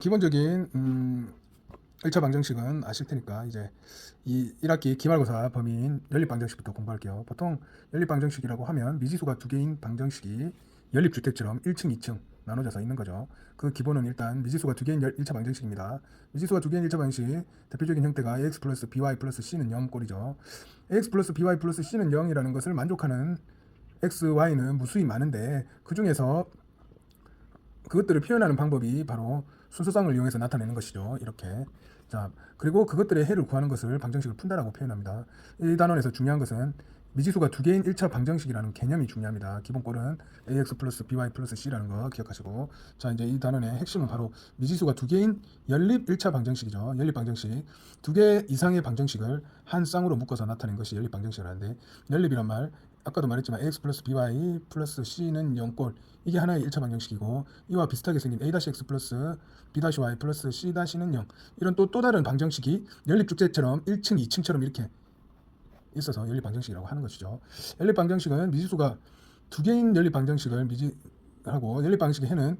기본적인 음, 1차 방정식은 아실 테니까 이제 이 1학기 기말고사 범위인 연립 방정식부터 공부할게요. 보통 연립 방정식이라고 하면 미지수가 두 개인 방정식이 연립 주택처럼 1층, 2층 나눠져서 있는 거죠. 그 기본은 일단 미지수가 두 개인 1차 방정식입니다. 미지수가 두 개인 1차 방정식 대표적인 형태가 ax 플러스 by 플러스 c는 0 꼴이죠. ax 플러스 by 플러스 c는 0이라는 것을 만족하는 x, y는 무수히 많은데 그 중에서 그것들을 표현하는 방법이 바로 순서상을 이용해서 나타내는 것이죠. 이렇게. 자, 그리고 그것들의 해를 구하는 것을 방정식을 푼다라고 표현합니다. 이 단원에서 중요한 것은 미지수가 두 개인 1차 방정식이라는 개념이 중요합니다. 기본꼴은 ax 플러스 by 플러스 c라는 거 기억하시고 자 이제 이 단원의 핵심은 바로 미지수가 두 개인 연립 1차 방정식이죠. 연립 방정식 두 개 이상의 방정식을 한 쌍으로 묶어서 나타낸 것이 연립 방정식이라는데 연립이란 말 아까도 말했지만 ax 플러스 by 플러스 c는 0꼴 이게 하나의 1차 방정식이고 이와 비슷하게 생긴 a-x 플러스 b-y 플러스 c-는 0 이런 또 또 다른 방정식이 연립 축제처럼 1층, 2층처럼 이렇게 있어서 연립 방정식이라고 하는 것이죠. 연립 방정식은 미지수가 두 개인 연립 방정식을 미지하고 연립 방정식의 해는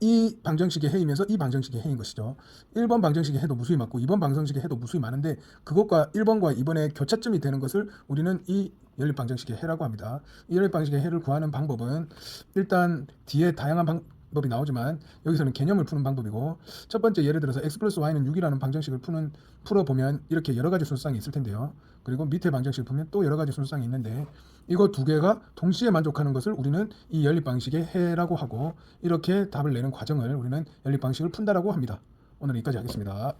이 방정식의 해이면서 이 방정식의 해인 것이죠. 1번 방정식의 해도 무수히 많고 2번 방정식의 해도 무수히 많은데 그것과 1번과 2번의 교차점이 되는 것을 우리는 이 연립 방정식의 해라고 합니다. 이 연립 방정식의 해를 구하는 방법은 일단 뒤에 다양한 방 법이 나오지만 여기서는 개념을 푸는 방법이고 첫 번째 예를 들어서 x 플러스 y는 6이라는 방정식을 푸는 풀어 보면 이렇게 여러 가지 순수상이 있을 텐데요. 그리고 밑에 방정식을 보면 또 여러 가지 순수상이 있는데 이거 두 개가 동시에 만족하는 것을 우리는 이 연립 방식의 해라고 하고 이렇게 답을 내는 과정을 우리는 연립 방식을 푼다라고 합니다. 오늘 여기까지 하겠습니다.